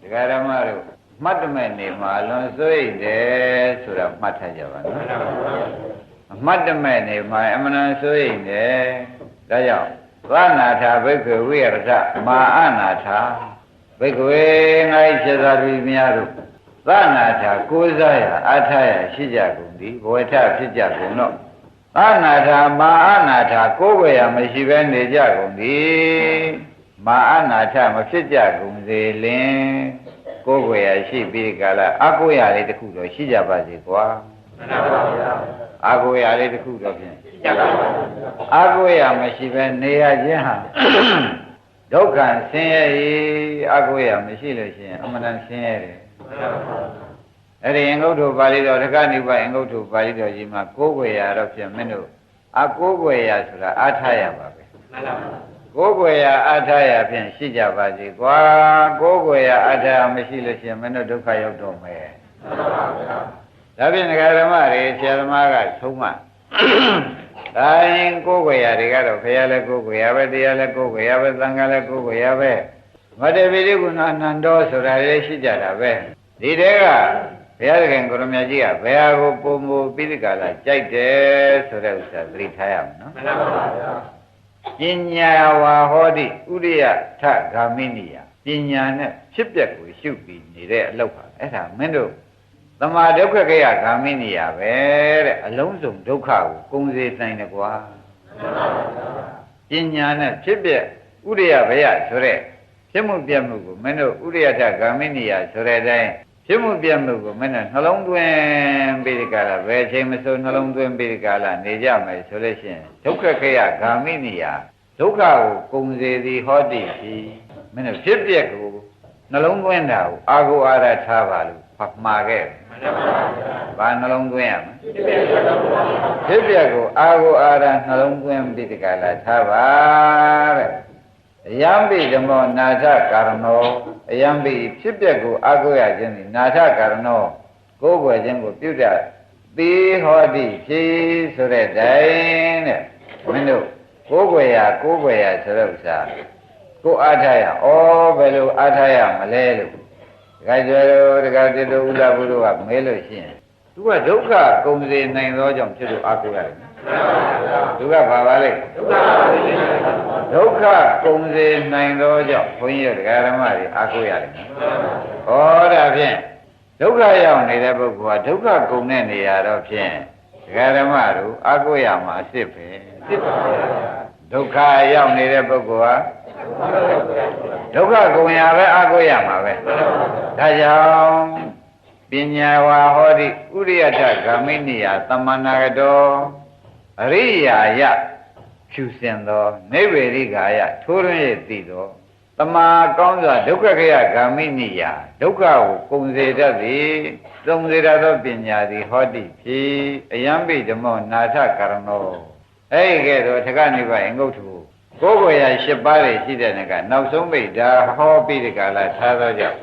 ဒကာဓမ္မတို့မှတ်တမဲ့နေမှာအလွန်စိုးရိမ်တယ်ဆိုတာမှတ်ထားကြပါနော်အမှတ်တမဲ့နေမှာအမှန်တန်စိုးရိမ်တယ်ဒါကြောင့်သနာထာဘိက္ခဝိရထမာအနာထာဘိက္ခဝေငါ့ခြေသာပြီးများတို့သနာထာကိုးစားရအထာရရှိကြကုန်သည်ဘဝထဖြစ်ကြကုန်တော့အနာထာမာအနာထာကိုးွယ်ရမရှိဘဲနေကြကုန်သည် မာအနာထမဖြစ်ကြကုန်စေလင်ကိုယ်ွယ်ရရှိပြီးကြလားအကိုရလေးတစ်ခုတော့ရှိကြပါစေကွာမှန်ပါဗျာအကိုရလေးတစ်ခုတော့ဖြင့်ကြပါပါအကိုရမရှိပဲနေရခြင်းဟာဒုက္ခဆင်းရဲ၏အကိုရမရှိလို့ရှိရင်အမှန်တန်ဆင်းရဲတယ်အဲ့ဒီအင်္ဂုတ္တပါဠိတော်တက္ကနိဗ္ဗာန်အင်္ဂုတ္တပါဠိတော်ကြီးမှာကိုယ်ွယ်ရတော့ဖြင့်မင်းတို့အကိုယ်ွယ်ရဆိုတာအားထားရပါပဲမှန်ပါပါ ကိုယ်ွယ်ရအားထားရဖြင့်ရှိကြပါစေကွာကိုယ်ွယ်ရအားထားမရှိလို့ရှိရင်မင်းတို့ဒုက္ခရောက်တော့မယ်မှန်ပါဗျာဒါဖြင့်ဒကာဓမ္မတွေဆရာသမားကသုံးမဒါရင်ကိုယ်ွယ်ရတွေကတော့ခရလည်းကိုယ်ွယ်ရပဲတရားလည်းကိုယ်ွယ်ရပဲသံဃာလည်းကိုယ်ွယ်ရပဲမတ္တပိရိကုဏအနန္တောဆိုတာလည်းရှိကြတာပဲဒီတဲကဘုရားသခင်ကိုရမကြီးကဘယ်ဟာကိုပုံမူပိဋကလာကြိုက်တယ်ဆိုတဲ့ဥစ္စာသတိထားရမယ်နော်မှန်ပါဗျာ ပညာဝါဟောတိဥရိယထဂာမိနိယပညာနဲ့ဖြစ်ပျက်ကိုရှုပြီးနေတဲ့အလုပ်ပါအဲ့ဒါမင်းတို့သမာဒုက္ခကေယဂာမိနိယပဲတဲ့အလုံးစုံဒုက္ခကိုကုံစေနိုင်တယ်ကွာပညာနဲ့ဖြစ်ပျက်ဥရိယဘယဆိုတဲ့ဖြစ်မှုပြက်မှုကိုမင်းတို့ဥရိယထဂာမိနိယဆိုတဲ့အတိုင်း ဖြစ်မှုပြက်မှုကိုမင်းတို့နှလုံးသွင်းပြီးဒီကလာဘယ်အချိန်မဆိုနှလုံးသွင်းပြီးဒီကလာနေကြမယ်ဆိုလို့ရှိရင်ဒုက္ခခေယဂာမိနိယဒုက္ခကိုကုံစေသည်ဟောတိပြီမင်းတို့ဖြစ်ပျက်ကိုနှလုံးသွင်းတာကိုအာဟုအာရထားပါလို့ဖတ်မှာခဲ့တယ်မှန်ပါဗျာဘာနှလုံးသွင်းရမလဲဒီပြည့်ရတော့ပါဖြစ်ပျက်ကိုအာဟုအာရနှလုံးသွင်းပြီးဒီကလာထားပါတဲ့အယံပိဓမ္မောနာထကာရဏော အယံပိဖြစ်ပျက်ကိုအာဟုရခြင်းသည်နာထကာရဏောကိုယ်ွယ်ခြင်းကိုပြုတတ်သေဟောတိဖြစ်ဆိုတဲ့တိုင်တဲ့မင်းတို့ကိုယ်ွယ်ရကိုယ်ွယ်ရဆိုတဲ့ဥစ္စာကိုအားထားရဩဘယ်လိုအားထားရမလဲလို့ဒကာကျော်တို့ဒကာတိတို့ဥဒ္ဒဘုရားကမဲလို့ရှိရင်သူကဒုက္ခကုံစေနိုင်သောကြောင့်ဖြစ်လို့အားကိုးရတယ်မှန်ပါဗျာသူကဘာပါလဲဒုက္ခပါလိမ့်မယ် ဒုက္ခကုံစေနိုင်သောကြောင့်ဘုန်းကြီးတို့ဒကာဓမ္မတွေအားကိုးရတယ်မှန်ပါဗျာ။ဩဒါဖြင့်ဒုက္ခရောက်နေတဲ့ပုဂ္ဂိုလ်ကဒုက္ခကုံတဲ့နေရာတော့ဖြင့်ဒကာဓမ္မတို့အားကိုးရမှာအစ်စ်ပဲဖြစ်ပါဗျာ။ဒုက္ခရောက်နေတဲ့ပုဂ္ဂိုလ်ကဒုက္ခကုံရပဲအားကိုးရမှာပဲ။ဒါကြောင့်ပညာဝါဟောတိဥရိယထဂာမိနိယသမ္မာနာကတောအရိယာယ ဖြူစင်သောနိဗ္ဗေရိကာယထိုးရင်းရသိသောတမာကောင်းစွာဒုက္ခခယဂာမိနိယဒုက္ခကိုကုံစေတတ်သည်သုံစေတတ်သောပညာသည်ဟောတိဖြစ်အယံပိဓမ္မောနာထကရဏောအဲ့ဒီကဲ့သို့ထကနိဗ္ဗာန်အင်္ဂုတ္တကိုကိုယ်ကိုယ်ရ၈ပါးတွေရှိတဲ့နကနောက်ဆုံးပိဒါဟောပြီးဒီကလာထားသောကြောင့်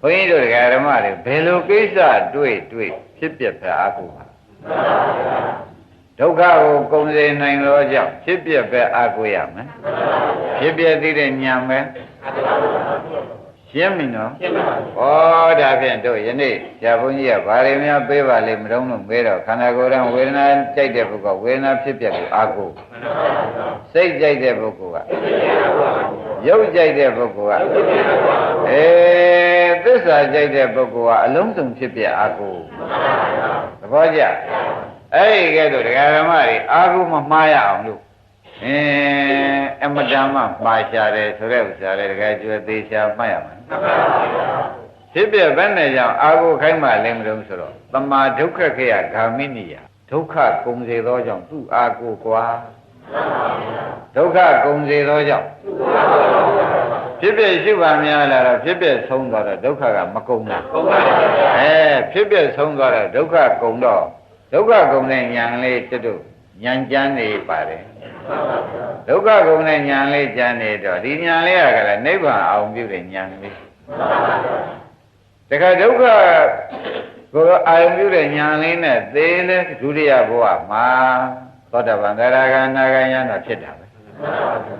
ဘုန်းကြီးတို့ဓမ္မတွေဘယ်လိုကိစ္စတွေ့တွေ့ဖြစ်ပြဖအားကိုပါ ဒုက္ခကိုကုံစေနိုင်သောကြောင့်ဖြစ်ပြပဲအာကိုရမယ်ဖြစ်ပြသိတဲ့ဉာဏ်ပဲရှင်းပြီနော်ရှင်းပါဗျာဩဒါဖြင့်တို့ယနေ့ဆရာဘုန်းကြီးကဘာတွေများပေးပါလိမ့်မတုံးလို့မေးတော့ခန္ဓာကိုယ်ရန်ဝေဒနာကြိုက်တဲ့ပုဂ္ဂိုလ်ကဝေဒနာဖြစ်ပြကိုအာကိုမှန်ပါဗျာစိတ်ကြိုက်တဲ့ပုဂ္ဂိုလ်ကဖြစ်ရပါရုပ်ကြိုက်တဲ့ပုဂ္ဂိုလ်ကဖြစ်ရပါအဲသစ္စာကြိုက်တဲ့ပုဂ္ဂိုလ်ကအလုံးစုံဖြစ်ပြအာကိုသဘောကျ အဲ့ဒီကဲတော့ဒကာဓမ္မတွေအာဟုမမှားရအောင်လို့အင်းအမတန်မှမှားရှာတယ်ဆိုတဲ့ဥစ္စာလေဒကာကျွဲသေးချာမှတ်ရမယ်မှန်ပါဗျာဖြစ်ပြဘယ်နဲ့ကြောင့်အာဟုခိုင်းမှလည်းမလို့ဆိုတော့တမာဒုက္ခခေယဂာမိနိယဒုက္ခကုံစေသောကြောင့်သူ့အာကိုကွာဒုက္ခကုံစေသောကြောင့်ဖြစ်ပြရှိပါများလာတော့ဖြစ်ပြဆုံးသွားတော့ဒုက္ခကမကုံတာကုန်ပါဗျာအဲဖြစ်ပြဆုံးသွားတော့ဒုက္ခကုံတော့ ဒုက္ခကုံတဲ့ညာလေးတွတ်တို့ညာကြမ်းနေပါတယ်ဒုက္ခကုံတဲ့ညာလေးကြမ်းနေတော့ဒီညာလေးကလည်းနိဗ္ဗာန်အောင်ပြုတဲ့ညာလေးတခါဒုက္ခကိုအာယုံပြုတဲ့ညာလေးနဲ့သေလဲဒုတိယဘဝမှာသောတာပန်သရဂါနာဂယံတော့ဖြစ်တာပဲ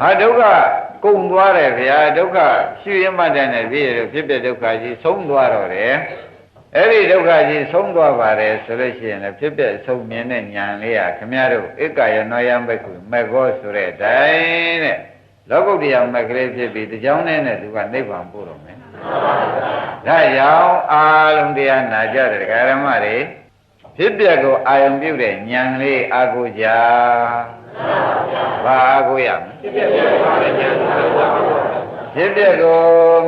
ဟာဒုက္ခကုံသွားတယ်ဗျာဒုက္ခရှုရမှတ်တဲ့နဲ့ပြည့်ရဖြစ်ဖြစ်ဒုက္ခကြီးဆုံးသွားတော့တယ် အဲ့ဒီဒုက္ခကြီးဆုံးသွားပါတယ်ဆိုလို့ရှိရင်လည်းဖြစ်ဖြစ်ဆုံးမြင်တဲ့ဉာဏ်လေးဟာခမရတို့ဧကယနောယံဘက်ကူမေဃောဆိုတဲ့အတိုင်းတဲ့လောကုတ္တရာမက်ကလေးဖြစ်ပြီးတကြောင်းနဲ့နဲ့သူကနိဗ္ဗာန်ပို့တော့မယ်ဒါကြောင့်အာလုံးတရားနာကြတဲ့ဒကာရမတွေဖြစ်ပျက်ကိုအာယုံပြုတဲ့ဉာဏ်လေးအာကိုကြဘာအာကိုရမလဲဖြစ်ဖြစ်ပါလေညာသာပါ ဖြစ်ပျက်ကို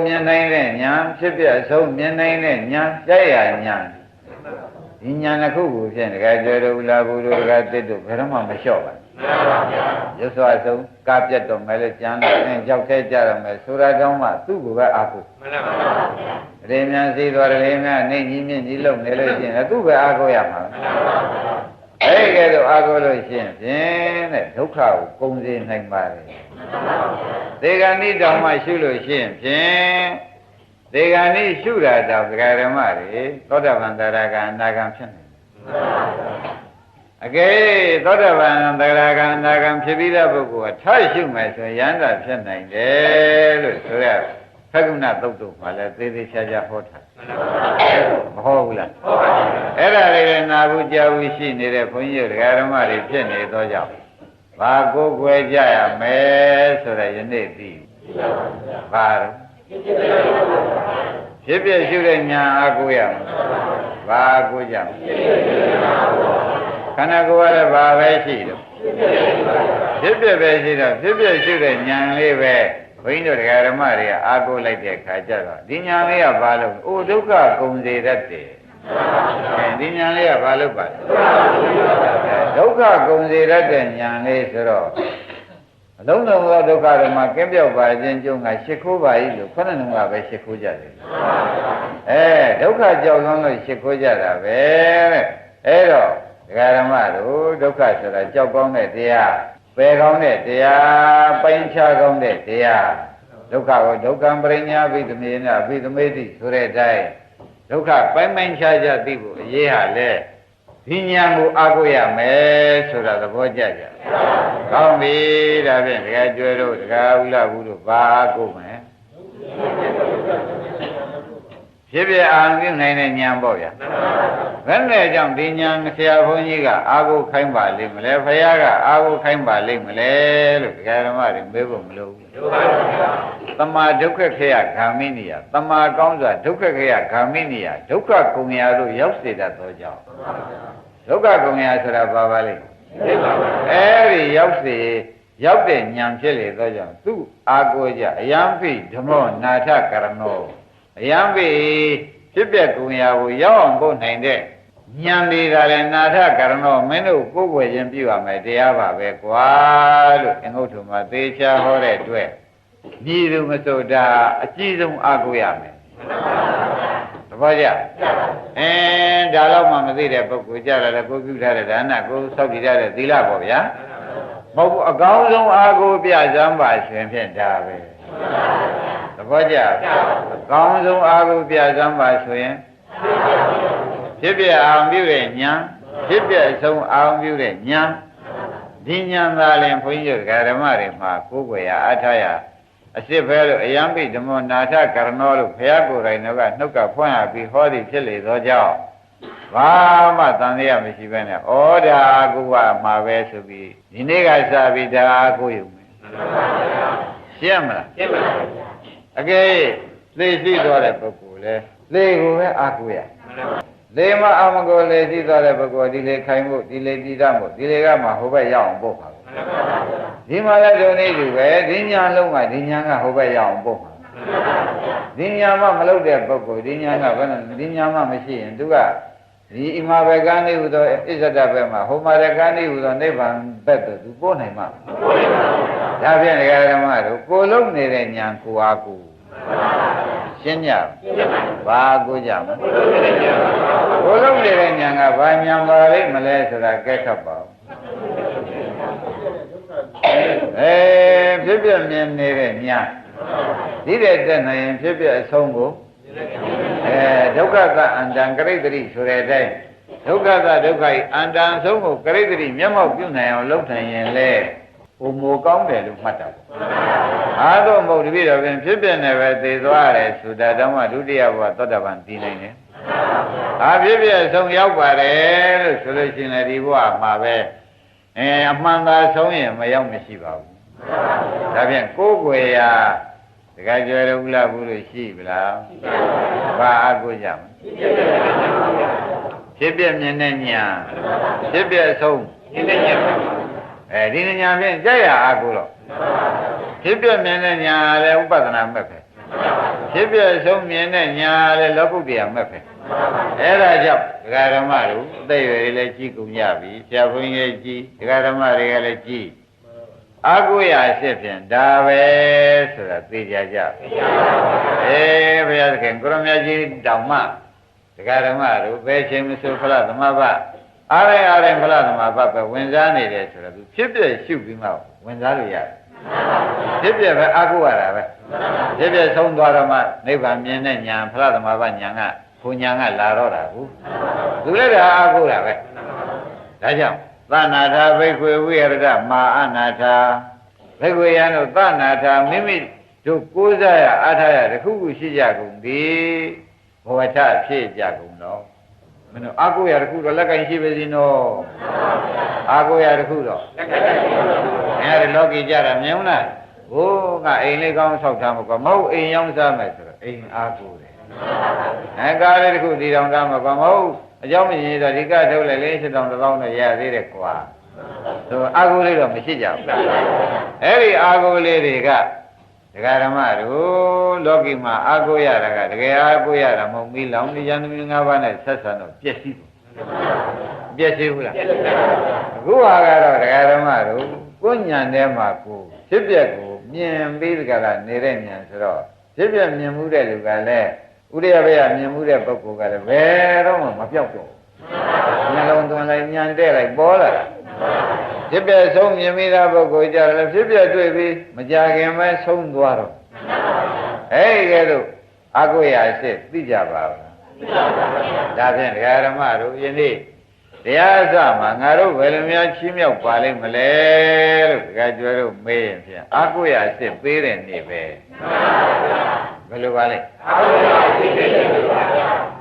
မြင်နိုင်တဲ့ဉာဏ်ဖြစ်ပျက်အဆုံးမြင်နိုင်တဲ့ဉာဏ်ကြိုက်ရဉာဏ်ဒီဉာဏ်တစ်ခုကိုဖြင့်ဒကာကျော်တို့လာဘူးတို့ဒကာတစ်တို့ဘယ်တော့မှမလျှော့ပါဘူးမှန်ပါဗျာရွတ်စွာဆုံးကားပြတ်တော်မယ်လို့ကြံလို့အင်းကြောက်ခဲကြရမယ်ဆိုတာတောင်းမှသူ့ကိုပဲအာဟုမှန်ပါဗျာရေမြန်စီတော်ရေမြန်နေကြီးမြင့်ကြီးလုံနေလို့ရှိရင်သူ့ပဲအာဟုရမှာမှန်ပါဗျာ အဲ့ဒီကဲတော့အာဟုလို့ရှိရင်ဖြင့်တဲ့ဒုက္ခကိုကုန်စေနိုင်ပါတယ်သေဂဏိတောင်မှရှုလို့ရှိရင်ဖြင့်သေဂဏိရှုတာတောင်ဒကာဓမ္မတွေသောတာပန်တရာကအနာဂံဖြစ်နေအကယ်သောတာပန်တရာကအနာဂံဖြစ်ပြီးတဲ့ပုဂ္ဂိုလ်ကထရှုမယ်ဆိုရင်ယန္တာဖြစ်နိုင်တယ်လို့ဆိုရ ဖက္ကုဏသုတ်တုမှာလည်းသေသေးချာချာဟောထားမဟောဘူးလားဟုတ်ပါဗျာအဲ့ဒါလေးလည်းနာဘူးကြားဘူးရှိနေတဲ့ဘုန်းကြီးတို့ဒကာဓမ္မတွေဖြစ်နေသောကြောင့်ဘာကိုယ်ွယ်ကြရမယ်ဆိုတဲ့ယနေ့သိဘာတော့ဖြစ်ဖြစ်ရှုတဲ့ညာအကူရမယ်ဘာအကူကြမလဲခန္ဓာကိုယ်ကလည်းဘာပဲရှိတော့ဖြစ်ဖြစ်ပဲရှိတော့ဖြစ်ဖြစ်ရှုတဲ့ညာလေးပဲ ဘုန်းကြီးတို့ဒကာဓမ္မတွေကအာကိုလိုက်တဲ့ခါကျတော့ဒီညာလေးကဘာလို့အိုဒုက္ခကုန်စေတတ်တယ်အဲဒီညာလေးကဘာလို့ပါလဲဒုက္ခကုန်စေတတ်တဲ့ညာလေးဆိုတော့အလုံးစုံသောဒုက္ခတွေမှာကင်းပြောက်ပါခြင်းကျုံကရှ िख ိုးပါ၏လို့ခொနနှုံကပဲရှ िख ိုးကြတယ်အဲဒုက္ခကြောက်ဆုံးလို့ရှ िख ိုးကြတာပဲတဲ့အဲတော့ဒကာဓမ္မတို့ဒုက္ခဆိုတာကြောက်ကောင်းတဲ့တရား ပယ်ကောင်းတဲ့တရားပိုင်းခြားကောင်းတဲ့တရားဒုက္ခကိုဒုက္ခံပရိညာဘိသမေနဘိသမေတိဆိုတဲ့အတိုင်းဒုက္ခပိုင်းပိုင်းခြားခြားသိဖို့အရေးဟာလေဒီညာကိုအာကိုရမယ်ဆိုတာသဘောကျကြ။ကောင်းပြီဒါဖြင့်ဒကာကျွဲတို့ဒကာဥလာဘူးတို့ဘာအာကိုမယ် ဖြစ်ဖြစ်အာရုံပြုနိုင်တဲ့ညာပေါ့ဗျာ။ဘယ်နဲ့ကြောင့်ဒီညာဆရာဘုန်းကြီးကအာကိုခိုင်းပါလိမ့်မလဲဖခင်ကအာကိုခိုင်းပါလိမ့်မလဲလို့ဒကာဓမ္မတွေမေးဖို့မလိုဘူးဒုက္ခဗျာတမာဒုက္ခခေယဂ ामि နိယတမာကောင်းစွာဒုက္ခခေယဂ ामि နိယဒုက္ခကုံရာတို့ရောက်စေတတ်သောကြောင့်ဒုက္ခကုံရာဆိုတာဘာပါလဲသိပါဗျာအဲဒီရောက်စေရောက်တဲ့ဉာဏ်ဖြစ်လေသောကြောင့်သူအာကိုကြအယံပိဓမ္မောနာထကရဏော အယံပိဖြစ်ပျက်ကုံရာကိုရောက်အောင်ပို့နိုင်တဲ့ဉာဏ်တွေကလည်းနာထကရဏောမင်းတို့ကိုယ်ွယ်ခြင်းပြုရမယ်တရားပါပဲကွာလို့အင်္ဂုတ္တမှာသေချာဟောတဲ့အတွက်ညီသူမဆိုတာအကြီးဆုံးအားကိုးရမယ်တပည့်ကြအင်းဒါတော့မှမသိတဲ့ပုဂ္ဂိုလ်ကြတာလည်းကိုပြုထားတဲ့ဒါနကိုစောက်တည်ထားတဲ့သီလပေါ့ဗျာမဟုတ်ဘူးအကောင်းဆုံးအားကိုးပြစမ်းပါရှင်ဖြင့်ဒါပဲ တပည့်ကြအကောင်းဆုံးအားကိုးပြစမ်းပါဆိုရင်ဖြစ်ပြအောင်ပြုတဲ့ညာဖြစ်ပြအဆုံးအောင်ပြုတဲ့ညာဒီညာသာလည်းဘုန်းကြီးတို့ဓမ္မတွေမှာကိုးကွယ်ရအားထားရအစ်စ်ပဲလို့အယံပိဓမ္မနာထကရဏောလို့ဘုရားကိုယ်တိုင်တော့ကနှုတ်ကဖွင့်ရပြီးဟောသည်ဖြစ်လေသောကြောင့်ဘာမှတန်ရမရှိပဲနဲ့ဩဒါအကူဝမှာပဲဆိုပြီးဒီနေ့ကစပြီးဒါအကူယူမယ်ရှင်းမလားသိပါဗျာ အကယ်သိရှိသွားတဲ့ပုဂ္ဂိုလ်လဲသိကိုပဲအကူရလေမအမကိုလေရှိသွားတဲ့ပုဂ္ဂိုလ်ဒီလေခိုင်ဖို့ဒီလေတည်တတ်ဖို့ဒီလေကမှဟိုဘက်ရောက်အောင်ပို့ပါဘူးဒီမှာလည်းဒုနေတူပဲဒီညာလုံးကဒီညာကဟိုဘက်ရောက်အောင်ပို့ပါဒီညာမှမလုပ်တဲ့ပုဂ္ဂိုလ်ဒီညာကဘယ်နဲ့ဒီညာမှမရှိရင်သူကဒီအိမာဘကံနေဟူသောအစ္ဆဒဘက်မှာဟိုမာရကံနေဟူသောနိဗ္ဗာန်ဘက်သို့သူပို့နိုင်မှာ ဒါဖြင့်ဒကာဓမ္မတို့ကိုလုံးနေတဲ့ညာကိုအားကိုရှင်းကြဘာကိုကြမလဲကိုလုံးနေတဲ့ညာကဘာညာပါလိမ့်မလဲဆိုတာကဲခတ်ပါဦးအဲဖြစ်ပြမြင်နေတဲ့ညာဒီတဲ့တက်နိုင်ရင်ဖြစ်ပြအဆုံးကိုအဲဒုက္ခကအန္တံကရိတ္တိဆိုတဲ့အတိုင်းဒုက္ခကဒုက္ခဤအန္တံအဆုံးကိုကရိတ္တိမျက်မှောက်ပြုနိုင်အောင်လုပ်နိုင်ရင်လေ ဟိုမိုကောင်းတယ်လို့မှတ်တာပေါ့အာသောမဟုတ်တပိတော့ပြင်ဖြစ်ပြနေပဲသေသွားတယ်ဆိုတာတောင်မှဒုတိယဘဝသောတာပန်သိနိုင်တယ်။အာဖြစ်ပြဆုံးရောက်ပါတယ်လို့ဆိုလို့ရှိရင်ဒီဘဝမှာပဲအဲအမှန်သာဆုံးရင်မရောက်မရှိပါဘူး။ဒါဖြင့်ကိုယ်ွယ်ရာတခါကျွယ်လို့လားဘူးလို့ရှိပြီလား။ဘာအကုကြမလဲ။ဖြစ်ပြမြင်တဲ့ညာဖြစ်ပြဆုံး အဲဒီညာဖြင့်ကြက်ရအကုတော့ဖြစ်ပြမြင်တဲ့ညာလည်းဥပဒနာမဲ့ပဲဖြစ်ပြဆုံးမြင်တဲ့ညာလည်းလောကုတ္တရာမဲ့ပဲအဲ့ဒါကြောင့်ဒကာဓမ္မတို့အသက်အရွယ်လည်းကြီးကုန်ကြပြီဆရာဘုန်းကြီးကြီးဒကာဓမ္မတွေကလည်းကြီးအာကိုရအဖြစ်ဖြင့်ဒါပဲဆိုတာသိကြကြအေးဘုရားသခင်ကိုရမကြီးတောင်မှဒကာဓမ္မတို့ဘယ်ချိန်မဆိုဖလားသမဘ အားရအားရဖလားသမဘပဲဝင်စားနေတယ်ဆိုတော့သူဖြစ်ပြရှုပြီးမှဝင်စားလို့ရတယ်ဖြစ်ပြပဲအာကိုရတာပဲဖြစ်ပြဆုံးသွားတော့မှနိဗ္ဗာန်မြင်တဲ့ညာဖလားသမဘညာကဘုံညာကလာတော့တာဘူးသူလည်းဒါအာကိုရတာပဲဒါကြောင့်သနာထာဘိက္ခွေဝိရဒမာအနာထာဘိက္ခွေယံတို့သနာထာမိမိတို့ကိုးစားရအားထားရတခုခုရှိကြကုန်သည်ဘဝထဖြစ်ကြကုန်တော့ မင်းတို့အာကိုရတခုတော့လက်ကင်ရှိပါစေနော်အာကိုရတခုတော့လက်ကင်ရှိပါဘူးအဲ့ဒါလောကီကြတာမြင်လားဘိုးကအိမ်လေးကောင်းဆောက်ထားမှာကမဟုတ်အိမ်ရောင်းစားမယ်ဆိုတော့အိမ်အာကိုတယ်အဲကားလေးတခုတည်တောင်သားမှာကမဟုတ်အကြောင်းမရင်တော့ဒီကထုတ်လိုက်လေစစ်တောင်တစ်ပေါင်းနဲ့ရသေးတယ်ကွာဆိုအာကိုလေးတော့မရှိကြဘူးအဲ့ဒီအာကိုလေးတွေက ဒကာဓမ္မတို့လောကီမှာအာကိုရတာကတကယ်အာကိုရတာမဟုတ်မီလောင်နေရန်သမီး၅ပါးနဲ့ဆက်ဆံတော့ပြည့်စည်ဘူးပြည့်စည်ဘူးလားအခုဟာကတော့ဒကာဓမ္မတို့ကိုညံထဲမှာကိုဖြစ်ပျက်ကိုမြင်ပြီးကြတာနေတဲ့ညံဆိုတော့ဖြစ်ပျက်မြင်မှုတဲ့လူကလည်းဥရိယဘေကမြင်မှုတဲ့ပုဂ္ဂိုလ်ကလည်းဘယ်တော့မှမပြောက်တော့ဘူးနှလုံးသွင်းလိုက်ညံတဲ့လိုက်ပေါ်လာတာ ဖြစ်ပြဆုံးမြင်မိတာပုဂ္ဂိုလ်ကြတယ်ဖြစ်ပြတွေ့ပြီးမကြခင်ပဲဆုံးသွားတော့အဲ့ဒီကဲလို့အကုရာရှိသိကြပါဘူးဒါဖြင့်ဒကာရမတို့ယနေ့တရားအစမှာငါတို့ဘယ်လိုများချီးမြှောက်ပါလိမ့်မလဲလို့ဒကာကျွဲတို့မေးရင်ဖြင့်အကုရာရှိပေးတဲ့နေ့ပဲဘယ်လိုပါလဲ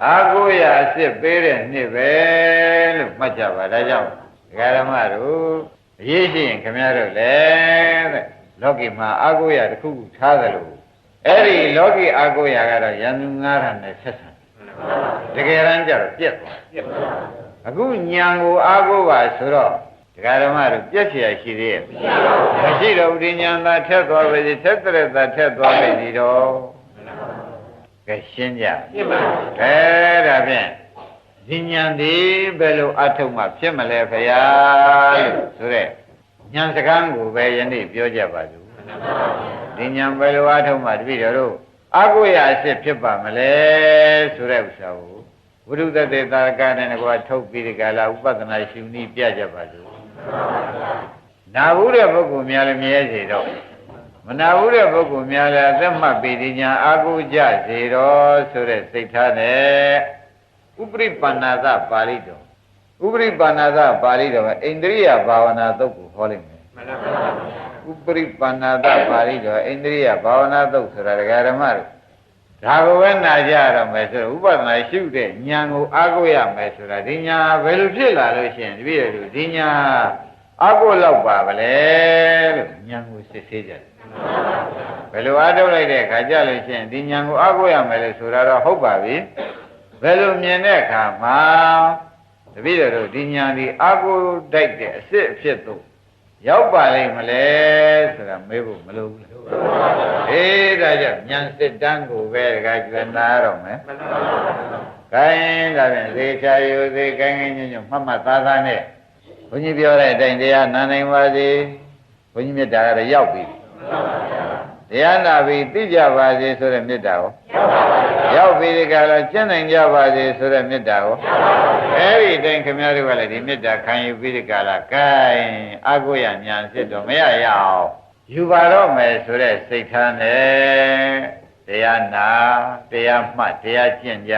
အာကိုရအစ်စ်ပေးတဲ့နှစ်ပဲလို့မှတ်ကြပါဒါကြောင့် ဒကာရမတို့အရေးရှိရင်ခင်ဗျားတို့လည်းတဲ့လောကီမှာအာကိုရတစ်ခုခုထားသလိုအဲ့ဒီလောကီအာကိုရကတော့ယန္တုငါးရနဲ့ဆက်ဆံတကယ်တမ်းကျတော့ပြက်သွားအခုညံကိုအာကိုပါဆိုတော့ဒကာဓမ္မတို့ပြက်เสียရှိသေးရဲ့မရှိတော့ဘူးဒီညံသာထက်သွားပြီထက်တဲ့သာထက်သွားပြီတော့ကဲရှင်းကြရှင်းပါအဲဒါဖြင့်ဒီ ဉာဏ်ဒီဘယ်လိုအထုံးမှဖြစ်မလဲဖရာလို့ဆိုတဲ့ဉာဏ်စကားကိုပဲယနေ့ပြောကြပါစို့ဒီဉာဏ်ဘယ်လိုအထုံးမှတပည့်တော်တို့အကုရအစ်ဖြစ်ပါမလဲဆိုတဲ့ဥစ္စာကိုဝိရုဒ္ဓတေတာကနဲ့ကွာထုတ်ပြီးဒီကလာဥပဒနာရှင်ဤပြကြပါစို့နာဘူးတဲ့ပုဂ္ဂိုလ်များလည်းမြဲစေတော့မနာဘူးတဲ့ပုဂ္ဂိုလ်များလည်းအသက်မှတ်ပြီးဒီညာအာကုကြစေတော့ဆိုတဲ့စိတ်ထားနဲ့ ဥပရိပန္နာသပါဠိတော်ဥပရိပန္နာသပါဠိတော်ကအိန္ဒြိယဘာဝနာသုတ်ကိုဟောလိုက်မယ်ဥပရိပန္နာသပါဠိတော်အိန္ဒြိယဘာဝနာသုတ်ဆိုတာဒကာဓမ္မတို့ဒါကိုပဲနာကြရတော့မယ်ဆိုတော့ဥပဒနာရှုတဲ့ဉာဏ်ကိုအားကိုးရမယ်ဆိုတာဒီညာဘယ်လိုဖြစ်လာလို့ရှိရင်တပည့်တော်ဒီညာအားကိုးလောက်ပါဗလဲလို့ဉာဏ်ကိုစစ်ဆေးကြတယ်ဘယ်လိုအားထုတ်လိုက်တဲ့အခါကြလို့ရှိရင်ဒီဉာဏ်ကိုအားကိုးရမယ်လို့ဆိုတာတော့ဟုတ်ပါပြီ ဘယ်လိုမြင်တဲ့အခါမှာတပည့်တော်တို့ဒီညာဒီအာကိုတိုက်တဲ့အစ်စ်အဖြစ်သို့ရောက်ပါလိမ့်မလဲဆိုတာမေးဖို့မလိုဘူးလားအေးဒါကြောင့်ညာစစ်တန်းကိုပဲတခါကျွမ်းနာတော့မယ်ခိုင်းဒါဖြင့်သေချာယူသေးကိုင်းကိုင်းညွညွမှတ်မှတ်သားသားနဲ့ဘုန်းကြီးပြောတဲ့အတိုင်းတရားနာနိုင်ပါစေဘုန်းကြီးမြတ်တာကတော့ရောက်ပြီ တရားနာပြီးသိကြပါစေဆိုတဲ့မေတ္တာကိုရောက်ပြီဒီကလာကျင့်နိုင်ကြပါစေဆိုတဲ့မေတ္တာကိုအဲ့ဒီတိုင်းခင်ဗျားတို့ကလည်းဒီမေတ္တာခံယူပြီးဒီကလာကဲအကုရညာဖြစ်တော့မရရအောင်ယူပါတော့မယ်ဆိုတဲ့စိတ်ထားနဲ့တရားနာတရားမှတ်တရားကျင့်ကြ